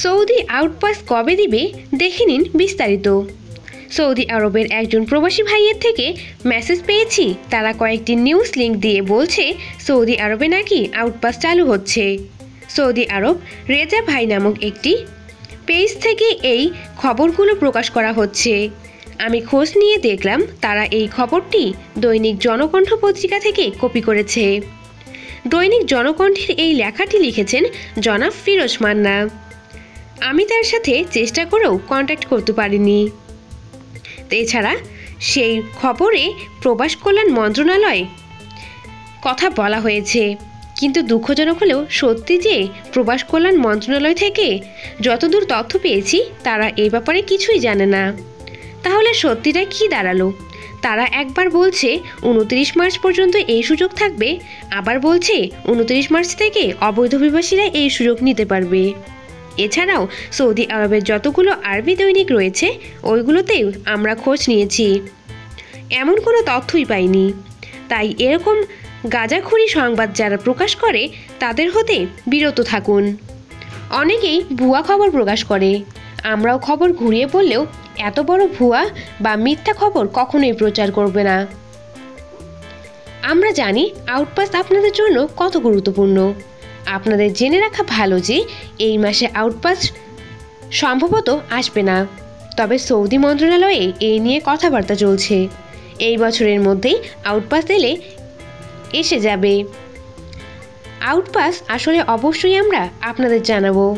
Saudi outpass কবে দিবে দেখে নিন বিস্তারিত। সৌদি আরবের একজন প্রবাসী ভাইয়ের থেকে মেসেজ পেয়েছি। তারা কয়েকটি নিউজ লিঙ্ক দিয়ে বলছে, সৌদি আরবে নাকি আউটপাস চালু হচ্ছে। সৌদি আরব রেজা ভাই নামক একটি পেজ থেকে এই খবরগুলো প্রকাশ করা হচ্ছে। আমি খোঁজ নিয়ে দেখলাম, তারা এই খবরটি দৈনিক জনকণ্ঠ পত্রিকা থেকে কপি করেছে। দৈনিক জনকণ্ঠের এই লেখাটি লিখেছেন জনাব ফিরোজ মান্না। আমি তার সাথে চেষ্টা করেও কন্ট্যাক্ট করতে পারিনি। এছাড়া সেই খবরে প্রবাস কল্যাণ মন্ত্রণালয় কথা বলা হয়েছে। কিন্তু দুঃখজনক হলেও সত্যি যে প্রবাস কল্যাণ মন্ত্রণালয় থেকে যতদূর তথ্য পেয়েছি, তারা এই ব্যাপারে কিছুই জানে না। তাহলে সত্যিটা কি দাঁড়াল? তারা একবার বলছে উনত্রিশ মার্চ পর্যন্ত এই সুযোগ থাকবে, আবার বলছে উনত্রিশ মার্চ থেকে অবৈধ অভিবাসীরা এই সুযোগ নিতে পারবে। এছাড়াও সৌদি আরবের যতগুলো আরবি দৈনিক রয়েছে, ওইগুলোতেও আমরা খোঁজ নিয়েছি। এমন কোনো তথ্যই পাইনি। তাই এরকম গাঁজাখুরি সংবাদ যারা প্রকাশ করে, তাদের হতে বিরত থাকুন। অনেকেই ভুয়া খবর প্রকাশ করে। আমরাও খবর ঘুরিয়ে পড়লেও এত বড় ভুয়া বা মিথ্যা খবর কখনোই প্রচার করবে না। আমরা জানি আউটপাস আপনাদের জন্য কত গুরুত্বপূর্ণ। আপনাদের জেনে রাখা ভালো যে এই মাসে আউটপাস সম্ভবত আসবে না। তবে সৌদি মন্ত্রণালয়ে এই নিয়ে কথাবার্তা চলছে। এই বছরের মধ্যেই আউটপাস এলে এসে যাবে। আউটপাস আসলে অবশ্যই আমরা আপনাদের জানাব।